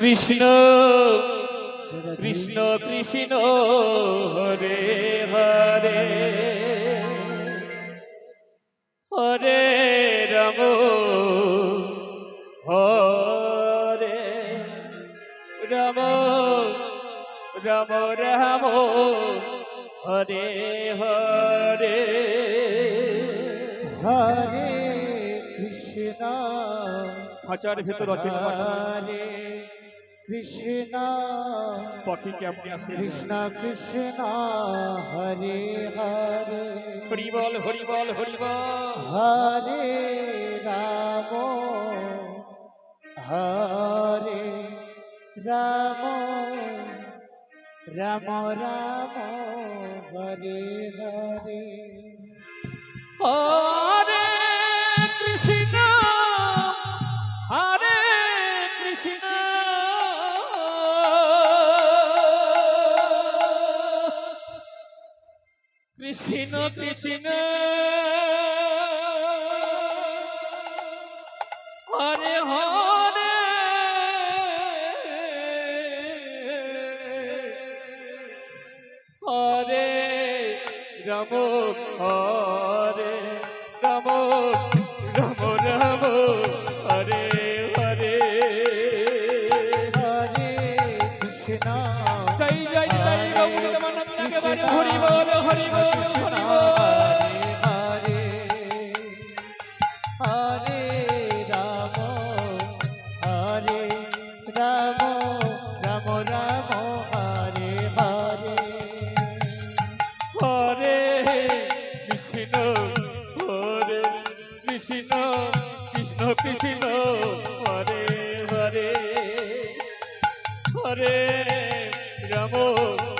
কৃষ্ণ কৃষ্ণ কৃষ্ণ হরে হরে। হরে রাম হরে রাম রাম রাম হরে হরে। হরে কৃষ্ণ। খাঁচার ভেতর আছে না হরে কৃষ্ণ পাখিকে আপনি কৃষ্ণ কৃষ্ণ হরে হরে। হরিবল হরিবল হরিবল। হরে রাম হরে রাম রাম রাম হরে হরে। হরে কৃষ্ণ হরে কৃষ্ণ। কৃষ্ণ হরে হরে। হরে রাম হরে রাম রাম রাম হরে হরে। হরে কৃষ্ণ। হরি বল হরি বল হরি বল। কৃষ্ণ কৃষ্ণ কৃষ্ণ হরে হরে। হরে রাম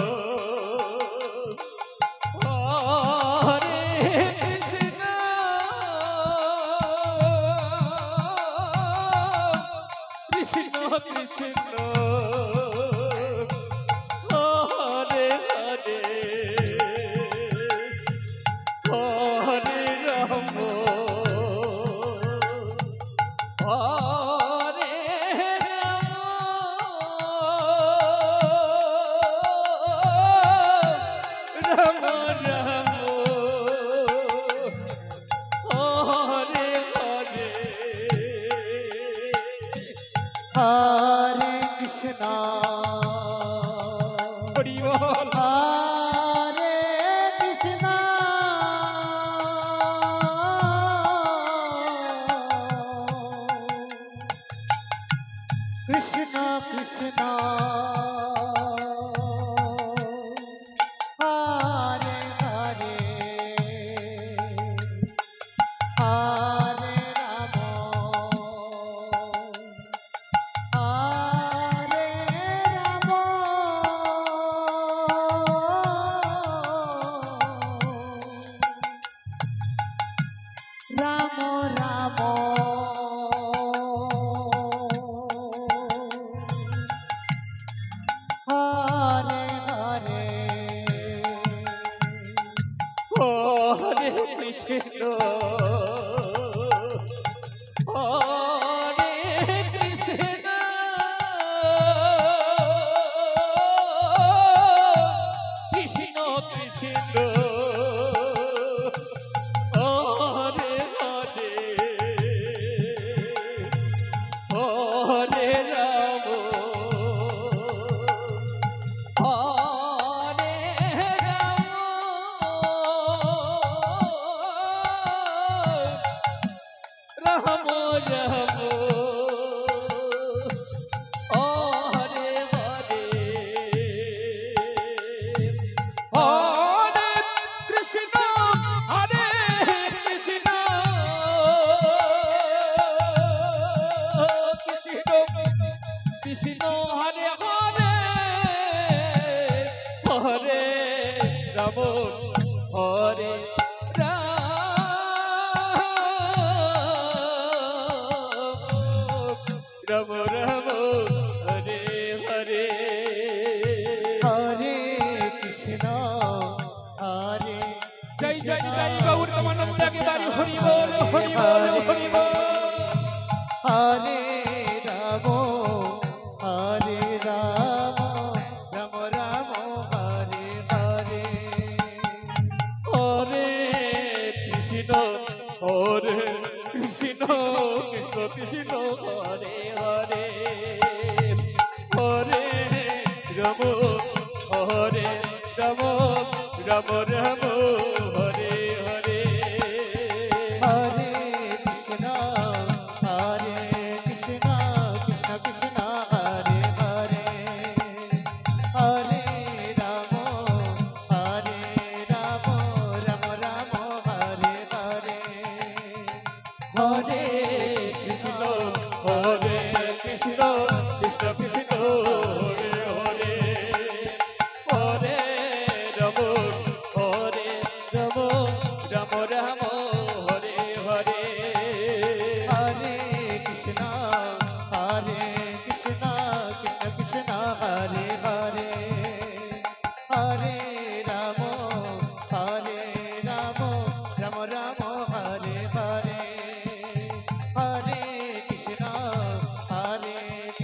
হরি বল হরে হরে হরে কৃষ্ণ। কৃষ্ণ হরে হরে হরে রাম হরে রাম রাম হরে। হরে হরে কৃষ্ণ হরে জয় জয় জয় গৌর মনন্দ কে বাড়ি হরি বল হরি বল হরি বল। কৃষ্ণ হরে হরে হরে রম হরে রম রম রম। Oh.